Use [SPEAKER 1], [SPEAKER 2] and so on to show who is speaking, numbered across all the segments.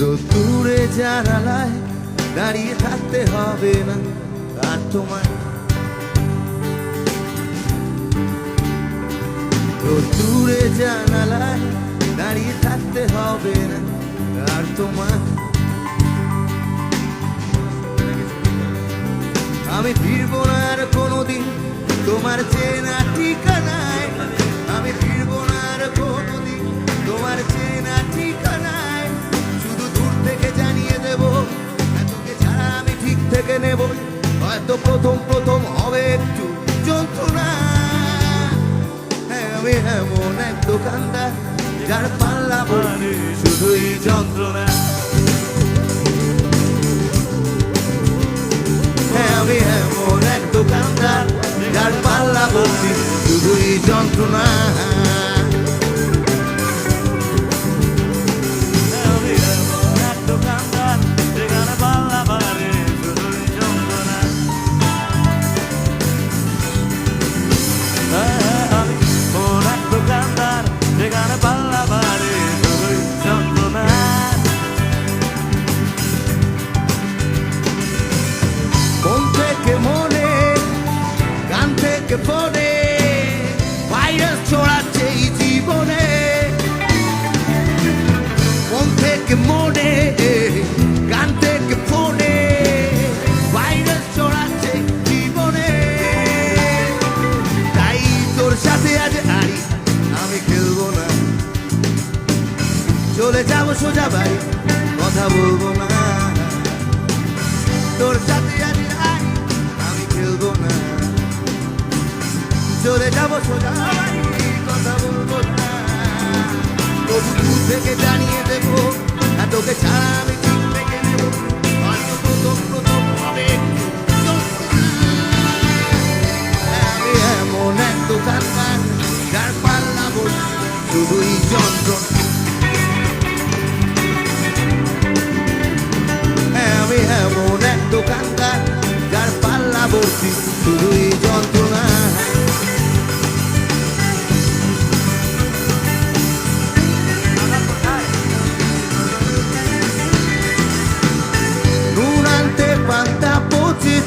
[SPEAKER 1] রোদ্দুরে জানালায় দাঁড়িয়ে থাকতে হবে না আর জানালায় দাঁড়িয়ে থাকতে হবে না আর তোমায়। আমি ফিরবো না আর কোনোদিন তোমার চেনা নেব। হয়তো প্রথম প্রথম হবে একটু যন্ত্রণা। হ্যাঁ আমি এমন এক দোকানদার যার পাল্লা ভর্তি শুধুই যন্ত্রণা। হ্যাঁ আমি এমন এক দোকানদার যার পাল্লা ভর্তি শুধুই যন্ত্রণা। থেকে মনে গান থেকে ফোনে ভাইরাস ছড়াচ্ছে জীবনে। তাই তোর সাথে আজ আড়ি আমি খেলব না। চলে যাব সোজা বাড়ি কথা বলব না। তোর সাথে আজ রাত আমি খেলব না। চলে যাব সোজা বাড়ি, কথা বলব না। তবু থেকে জানিয়ে দেবো তোকে ছাড়া আমি ঠিক থেকে নেব হয়তো প্রথম প্রথম হবে আমি এমন এক দোকানদার যার পাল্লা বলছি শুধুই যন্ত্রণা আমি এমন এক দোকানদার, যার পাল্লা ভর্তি শুধুই যন্ত্রণা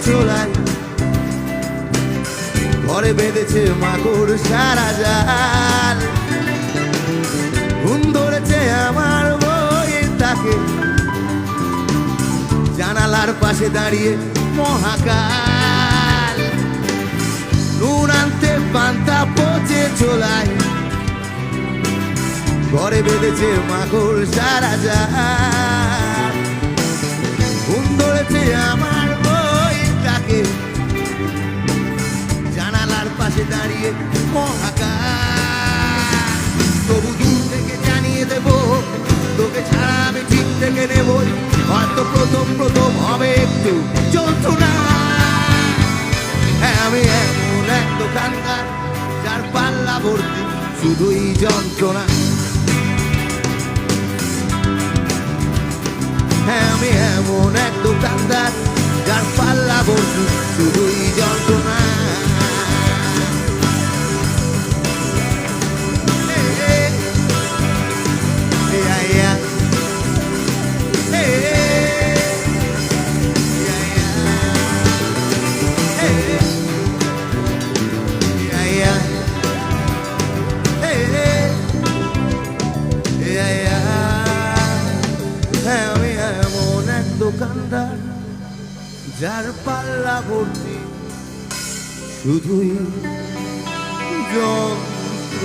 [SPEAKER 1] চোলাই। ঘরে বেঁধেছে মাগুর সারা জাল। ঘুম ধরেছে আমার বই তাকে। জানালার পাশে দাঁড়িয়ে মহাকাল। নুন আনতে পান্তা পচে চোলায় ঘরে বেঁধেছে মাকড় সারা যায় ঘুম ধরেছে আমার বইটাকে জানালার পাশে দাঁড়িয়ে মহাকাল তবু দূর থেকে জানিয়ে দেব, তোকে ছাড়া আমি ঠিক থেকে নেব। হয়তো প্রথম প্রথম হবে একটু যন্ত্রণা। হ্যাঁ আমি এমন এক দোকানদার, যার পাল্লা ভর্তি শুধুই যন্ত্রণা। হ্যাঁ আমি এমন এক দোকানদার যার পাল্লা ভর্তি শুধুই যন্ত্রণা যার পাল্লা ভর্তি শুধুই যন্ত্র